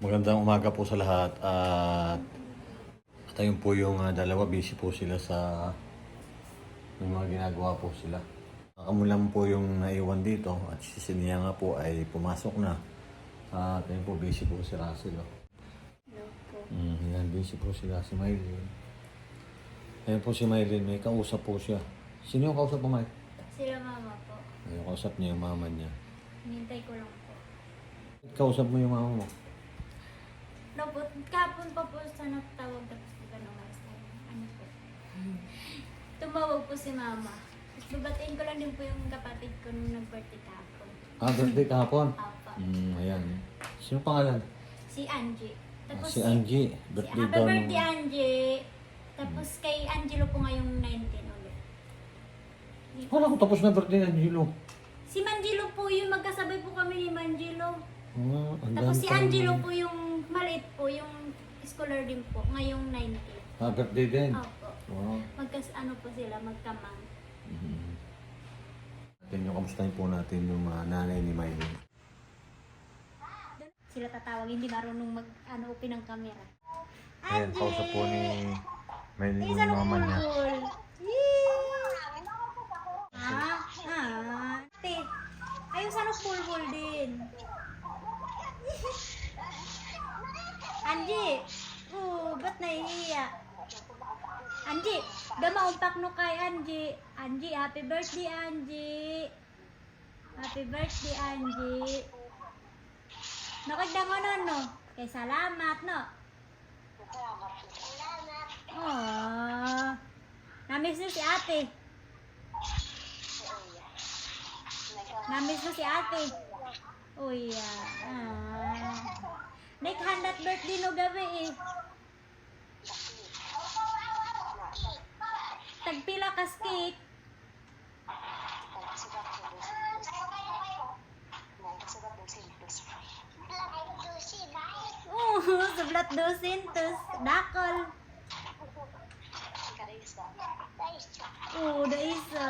Magandang umaga po sa lahat at at ayun po yung ah, dalawa busy po sila sa yung mga ginagawa po sila. Kamo lang po yung naiwan dito at si Sinia nga po ay pumasok na. At ayun po busy po si Russell. Oh. Po. Mm, yan, busy po sila si Mylene. Ayun po si Mylene, may kausap po siya. Sino yung kausap mo, Mike? Sila mama po. Ayun, kausap niya yung mama niya. Hinintay ko lang po. Kausap mo yung mama mo. Po, kapon pa po sa natawag tapos po ganun nga sa ano po. Tumawag po si mama. Tapos babatiin ko lang din po yung kapatid ko nung nag-birthday kahapon. Ah, birthday kahapon. Papa. Mm, ayan. Sino pangalan? Si Angie. Ah, si Angie. si- Birthday Happy daw nung... birthday Angie. Tapos kay Angelo po ngayong 19 ulit. Wala ko tapos na birthday ng Angelo. Si Manjilo po yung magkasabay po kami ni Manjilo. Ah, ang Tapos dami si pa Angelo naman. po yung maliit po, yung scholar din po, ngayong 19. Ah, birthday din. Opo. Wow. Magkas ano po sila, magkamang. Mhm. Yung kamustahin po natin yung mga nanay ni Mylene. Sila tatawag, hindi marunong mag ano open ng camera. Ayan, kausap po ni Mylene Isa yung nung mama niya. Ah, ah. Te, ayun sa bulbul din. Anji, oh, ba't nahihiya? Anji, damaumpak no kay Anji. Anji, happy birthday, Anji. Happy birthday, Anji. Nakagdango no? Kay salamat, no? Aww. Namiss niyo si ate. Namiss mo si ate. Uy, ah. Naghandat birthday no gabi eh. Tagpila kas cake. Oh, sublat dosintos. Dakol. Oh, da isa.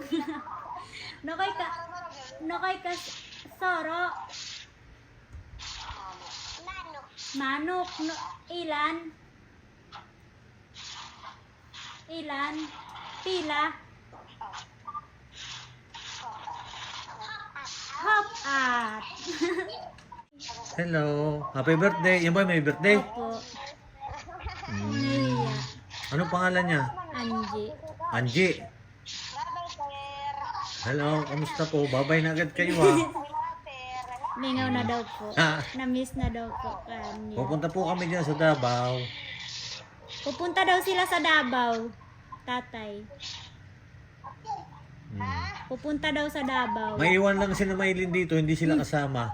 Nakay ka, nakay ka, soro. Manok. No, ilan? Ilan? Pila? Hop at. Hello. Happy birthday. Yan ba may birthday? Opo. Mm. Anong pangalan niya? Angie. Angie. Hello, kamusta po? Babay na agad kayo ha. Lingaw na daw po. Ah. Na-miss na daw po kanya. Pupunta po kami dyan sa Davao. Pupunta daw sila sa Davao. Tatay. Hmm. Pupunta daw sa Davao. May iwan lang si na dito, hindi sila kasama.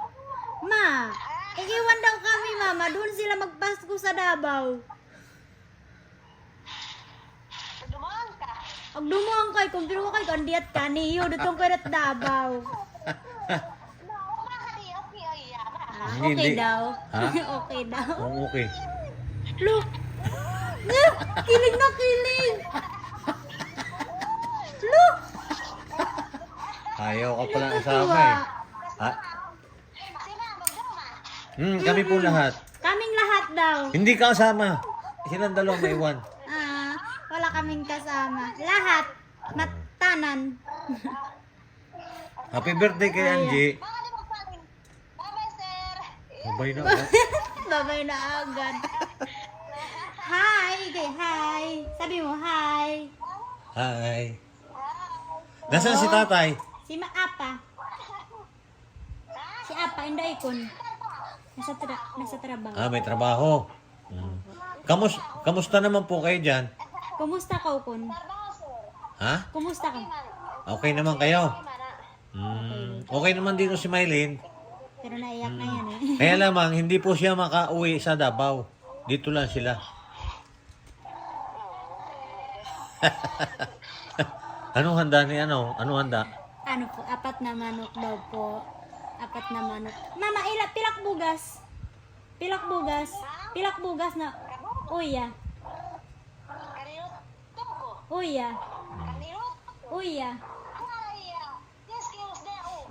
Ma, iiwan daw kami, mama. Doon sila magpasko sa Davao. Ag dumuang kay, kung pero kay kandiat ka, niyo, dutong kayo at Davao. Okay hindi. daw. Ha? okay daw. Oo, okay. Look! Nga! Kilig na kilig! Look! Ayaw ka pala kasama eh. Ha? Hmm, kami po lahat. Kaming lahat daw. Hindi ka kasama. Silang dalawa may iwan. Ah, wala kaming kasama. Lahat. Matanan. Happy birthday kay Angie. Babay na agad. Babay na agad. Hi! Okay, hi! Sabi mo, hi! Hi. Nasaan si tatay? Si Maapa. Si Apa, inday kon. Nasa, tra nasa trabaho. Ah, may trabaho. Hmm. Kamus kamusta naman po kayo dyan? Kumusta ka, kon? Ha? Kumusta ka? Okay naman kayo? Hmm. Okay naman dito si Mylene. Pero naiyak na yan eh. Kaya lamang, hindi po siya makauwi sa Davao. Dito lang sila. Anong handa ni ano? Anong handa? ano po, apat na manok daw po. Apat na manok. Mama, ila, pilak bugas. Pilak bugas. Pilak bugas na. Uya. Uya. Uya.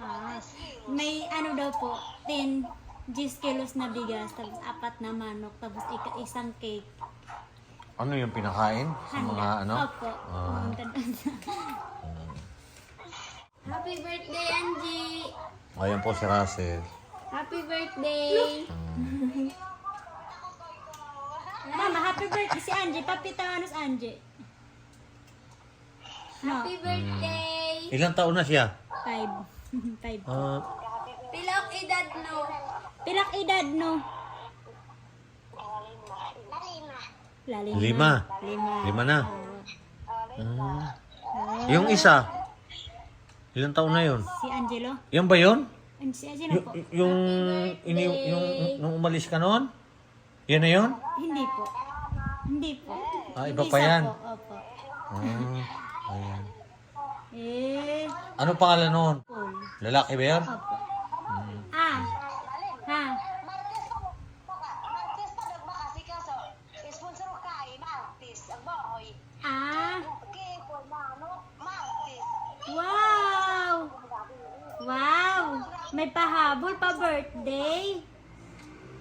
Ah, may ano daw po, tin, 10 kilos na bigas, tapos apat na manok, tapos ika- isang cake. Ano yung pinakain? Sa mga ano? Opo. Ah. Pumunta doon sa- Happy birthday, Angie! Ayan po si Russell. Happy birthday! Mama, happy birthday si Angie. Papitanos Angie. Happy birthday! Ilang taon na siya? Five. Five. Ah, Pilak edad no? Pilak edad no? Lalima. Lima. Lima. Lima na. Oo. Ah. Yung isa? Ilang taon na yun? Si Angelo? Yan ba yun? Si Angelo Y- po? y- yung, ini, yung, nung umalis ka noon? Yan na yun? Hindi po. Hindi po. Ah, iba pa yan. Po. Opo. Ah, ayan. Eh, Ano pangalan noon? Paul. Lalaki ba yan? Opo. Ah. Ha? Pa. Ah. Wow! Wow! May pahabol pa birthday.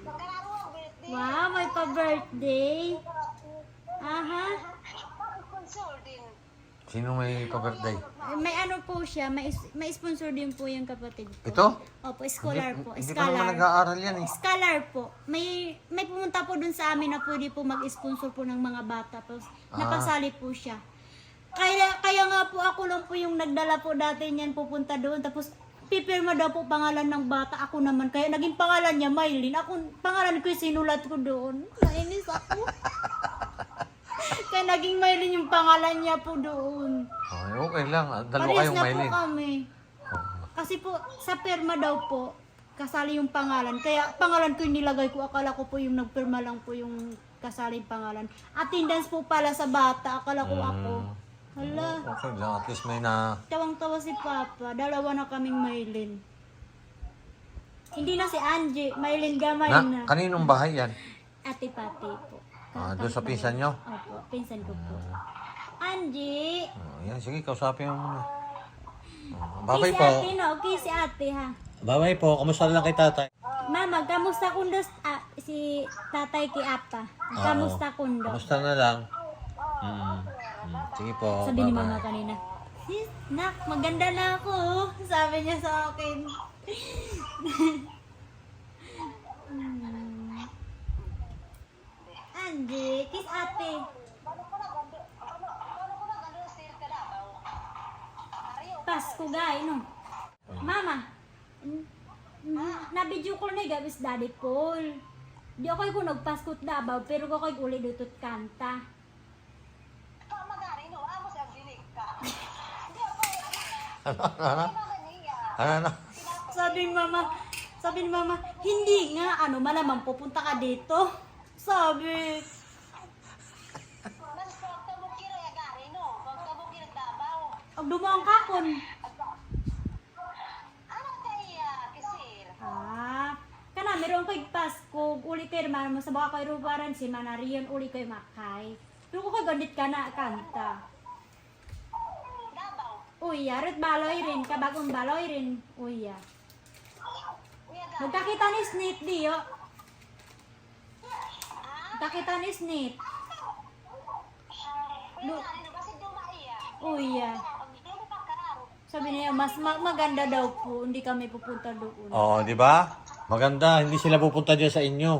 Birthday. Wow, may pa birthday. Aha. Sino may pa-birthday? May ano po siya, may, may sponsor din po yung kapatid ko. Ito? Opo, scholar po. Hindi pa naman Scholar. nag-aaral yan eh. Scholar po. May may pumunta po dun sa amin na pwede po mag-sponsor po ng mga bata. Tapos Ah. napasali po siya. Kaya, kaya nga po ako lang po yung nagdala po dati niyan pupunta doon. Tapos pipirma daw po pangalan ng bata. Ako naman. Kaya naging pangalan niya, Maylin. Ako, pangalan ko yung sinulat ko doon. Nainis ako. kaya naging Maylin yung pangalan niya po doon. Ay, okay lang. Ah, Dalawa Parehas kayong na po kami. Kasi po, sa perma daw po, kasali yung pangalan. Kaya pangalan ko yung nilagay ko. Akala ko po yung nagperma lang po yung kasali yung pangalan. Attendance po pala sa bata. Akala ko ako. Hala. Okay lang. At least may na... Tawang-tawa si Papa. Dalawa na kaming Maylin. Hindi na si Angie. Maylin gamay na na. kaninong bahay yan? Ate Pati po. Ah, doon sa pinsan nyo? Opo, pinsan ko po. Angie! Oh, yan, sige, kausapin mo muna. Oh, Kisi babay po. ate no, kisi ate ha. Babay po. Kamusta lang kay tatay? Mama, kamusta kundos ah, si tatay ki Apa? Kamusta kundo? Kamusta na lang? Mm. Mm. Sige po. Sabi ni bye-bye. mama kanina, Sis, nak, maganda na ako. Sabi niya sa akin. Hmm. Angie, kiss ate. Paano ko na gando? Paano paano ko na gando sir ka daw? Ariyo. Pasko gay, no? Mama, n- n- na-video ko na gabis daddy Paul. Di ako ko nagpaskot dabaw, pero ko ko'y uli dutot kanta. Ano, ano. Ano, ano? Sabi ni mama, sabi ni mama, hindi nga, ano, malamang pupunta ka dito. Sabi, Mas pagtabukir ay gari no, pagtabukir dabaw. ang dumaan ka kon. Ano kaya kisir? Ah, kana, meron ko'y Pasko, uli kayo naman mo sa baka ko'y rubaran si Manarian, uli kayo makay. Pero ko ko'y gandit ka na kanta. Uy, arit baloy rin, kabagong baloy rin. Uy, ah. Magkakita ni Snit, di, oh. Magkakita ni Snit. Uya gari no, kasi dumaiya. Uy, ah. Hindi mo pa kararo. Sabi niya, mas ma- maganda daw po, hindi kami pupunta doon. Oo, di ba? Maganda, hindi sila pupunta dyan sa inyo.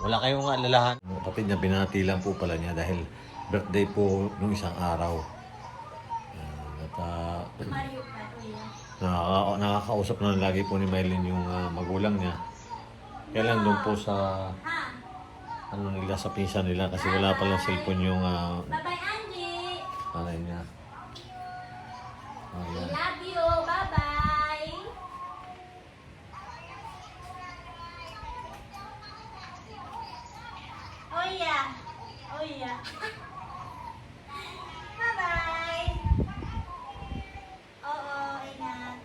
Wala kayong alalahan. Kapit niya, binati lang po pala niya dahil birthday po nung isang araw. Ayan, At ah, Mario pa, uy, ah. nakaka- nakakausap na lagi po ni Maylin yung ah, magulang niya. Kaya lang doon po sa Ha? Ano nila sa pinsan nila kasi wala palang cellphone yung ah, Bye-bye, Angie! nanay niya. Ayan. Love you! Bye-bye! Oh yeah! Oh yeah! Bye-bye! Oo, ingat.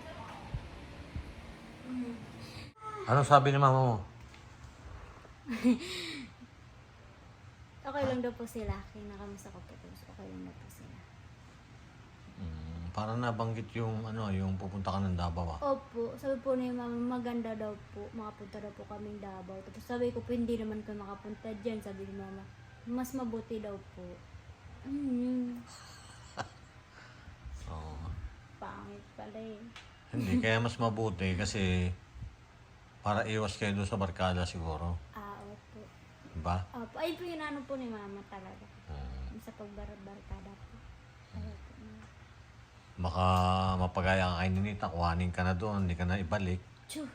Anong sabi ni mama mo? Okay lang daw po sila. Kinakamusta ko po. Okay lang daw po sila. Parang nabanggit yung ano, yung pupunta ka ng Davao ah. Opo, sabi po ni mama, maganda daw po, makapunta daw po kaming Davao. Tapos sabi ko po, hindi naman kayo makapunta dyan, sabi ni mama. Mas mabuti daw po. Mm, Oo. pangit pala eh. Hindi, kaya mas mabuti kasi para iwas kayo doon sa barkada siguro. Ah, opo. Ay po yung ano po ni mama talaga. Mm. Sa pagbarbarkada po. Niya. Baka mapagaya ka kay Ninita, kuhanin ka na doon, hindi ka na ibalik. Tsuh!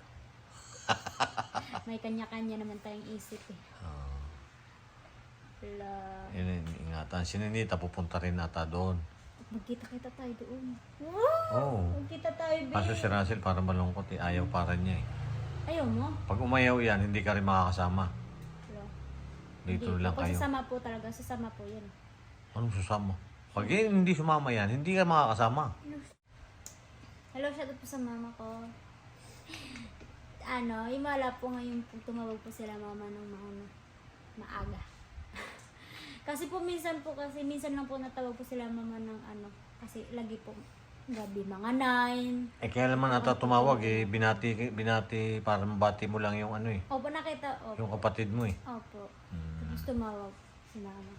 May kanya-kanya naman tayong isip eh. Ah, Wala. yun, ingatan. Si Ninita pupunta rin ata doon. Magkita-kita tayo doon. Oo. Magkita tayo, babe. Kaso si Russell para malungkot eh, ayaw para niya eh. Ayaw mo? Pag umayaw yan, hindi ka rin makakasama. Wala. Dito Hindi lang po. kayo. Sasama po talaga. Sasama po yan. Anong susama? Pag yun, hindi sumama yan, hindi ka makakasama. Hello, shout out po sa mama ko. Ano, imala po ngayon po tumawag po sila mama ng mauna. Maaga. kasi po minsan po kasi minsan lang po natawag po sila mama ng ano. Kasi lagi po gabi mga 9. Eh kaya naman ata tumawag eh, binati, binati, para mabati mo lang yung ano eh, Opo, nakita. Opo. yung kapatid mo eh. Opo. Hmm. Tapos tumawag si mama.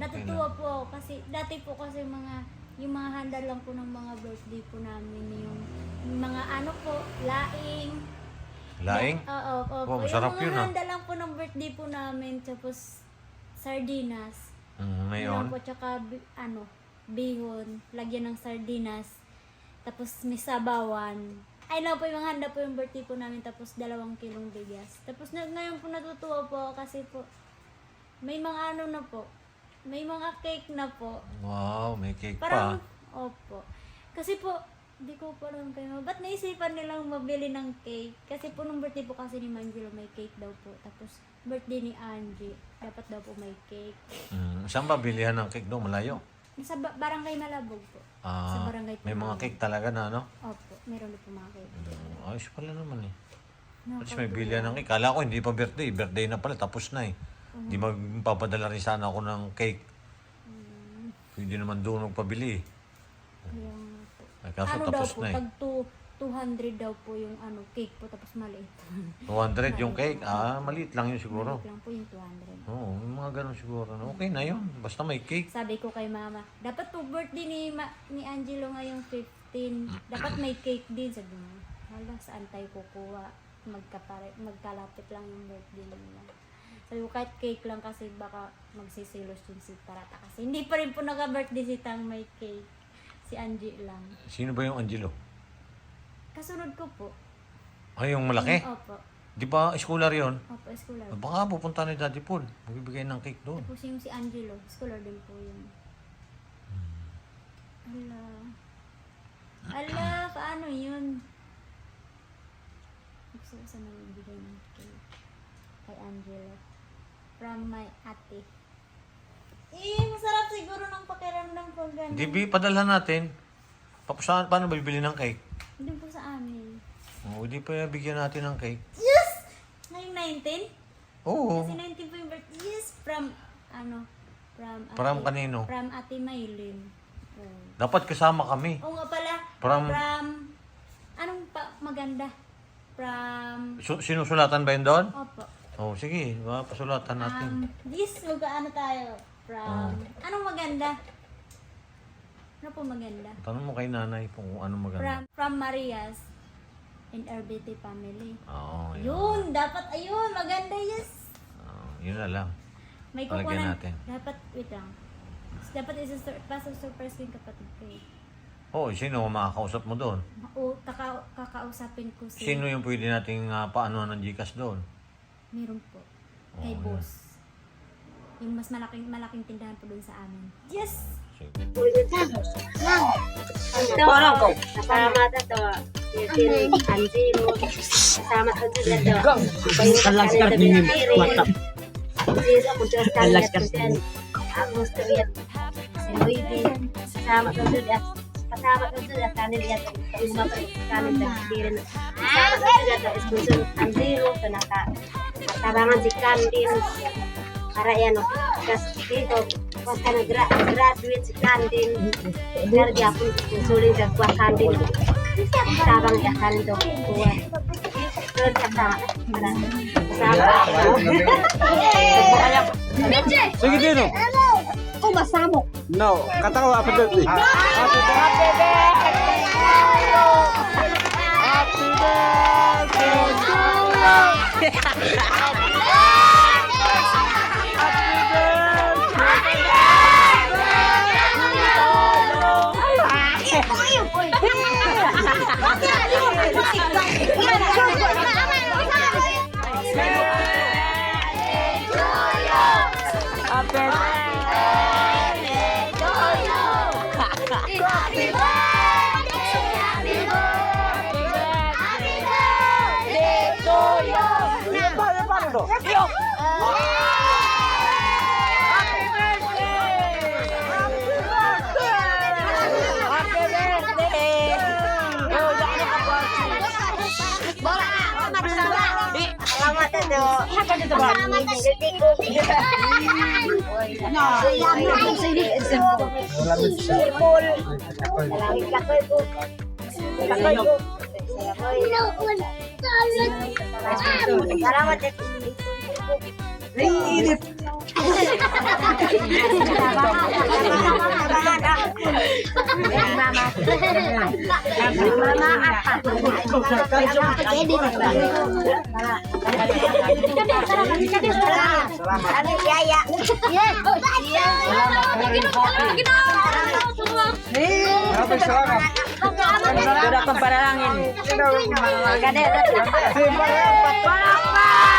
Natutuwa po ako kasi dati po kasi mga yung mga handa lang po ng mga birthday po namin yung, yung mga ano po, laing. Laing? Oo, oo. Oh, po. masarap yung yun, mga ah. handa lang po ng birthday po namin tapos sardinas. Mm, ngayon? Meron po tsaka bi- ano, bihon, lagyan ng sardinas. Tapos may sabawan. Ay lang po yung handa po yung birthday po namin tapos dalawang kilong bigas. Tapos na, ngayon po natutuwa po kasi po may mga ano na po. May mga cake na po. Wow, may cake Parang, pa. opo. Kasi po, di ko pa alam kayo, ba't naisipan nilang mabili ng cake? Kasi po nung birthday po kasi ni Manjelo, may cake daw po. Tapos, birthday ni Angie, dapat daw po may cake. Mm, saan ba bilihan ng cake doon? Malayo? Sa ba- barangay Malabog po. Ah, Sa barangay po may mga cake talaga na ano? Opo, meron din po mga cake. Mm, ayos pala naman eh. At least may bilihan ng cake. Kala ko hindi pa birthday. Birthday na pala, tapos na eh. Di magpapadala rin sana ako ng cake. Mm, Hindi naman doon magpabili eh. nga po. Ay, kaso ano daw tapos po, na eh. tag two- 200 daw po yung ano cake po, tapos maliit. 200 yung cake. Ah, maliit lang yun siguro. Maliit lang po yung 200. Oo, yung mga ganun siguro. Okay na yun. Basta may cake. Sabi ko kay mama, dapat po birthday ni, Ma- ni Angelo ngayong 15. Dapat may cake din. Sabi mo, hala, saan tayo kukuha? Magkapare, magkalapit lang yung birthday nila. Sabi ko, kahit cake lang kasi baka magsisilos yung si Parata. Kasi hindi pa rin po naka-birthday si Tang may cake. Si Angie lang. Sino ba yung Angelo? Kasunod ko po. Ay, yung malaki? Opo. Di ba scholar yun? Opo, scholar. Baka pupunta ni Daddy Paul. Magbibigay ng cake doon. Tapos yung si Angelo, scholar din po yun. Ala. Ala, paano yun? Gusto ko sana magbigay ng cake kay Angelo. From my ate. Eh, masarap siguro ng pakiramdam ko ganun. Di bi, padalhan natin. Pa- saan- paano ba bibili ng cake? Hindi po sa amin. Oo, di pa bigyan natin ng cake. Yes! Ngayong 19? Oo. Kasi 19 po yung birthday. Yes, from, ano, from ate. From kanino? From ate Maylin. Oh. Dapat kasama kami. Oo nga pala. From- From, anong pa, maganda? From, Su- sinusulatan ba yun doon? opo. Oo, sige. Pasulatan natin. Um, this, magkaano tayo? From, anong maganda? Ano po maganda? Tanong mo kay nanay kung ano maganda. From, from Marias and RBT family. Oo, yun. Yun, dapat, ayun, maganda, yes. Oo, yun na lang. May Palagyan kukunan. natin. Dapat, wait lang. Dapat isa surprise ko yung kapatid ko eh. Oo, sino ang makakausap mo doon? O, kaka, kakausapin ko si... Sino yung pwede nating uh, paano ng Gcash doon? Meron po. Kay Oh, boss. Yung mas malaking malaking tindahan po doon sa amin. Yes! Sige. Kasama to to. Sin Anjiro. Kasama to sila to. Kalas ka din yung WhatsApp. Sisa ko to Kalas ka din. Agos to yan. Si Luigi. Kasama to sila. Kasama to sila kanin yan. Yung mga kanin sa kirin. Kasama to sila to. Sponsor Anjiro. To naka. Tabangan si Kandin. Para yan, no. Kasi dito, pas ka na gra graduate si Kandin. Dari ako susuling sa kuha Kandin. Sabang ya Kandin kuha. Pero kata, para sabang. Sige din oh. Oh, masamok. No, katawa apa dito? 빨리 빨리 더. 뛰어. Salamat ito. Salamat Salamat Salamat yaya. Sudah kembali Mama, Sudah Mama, angin. Mama, kembali Mama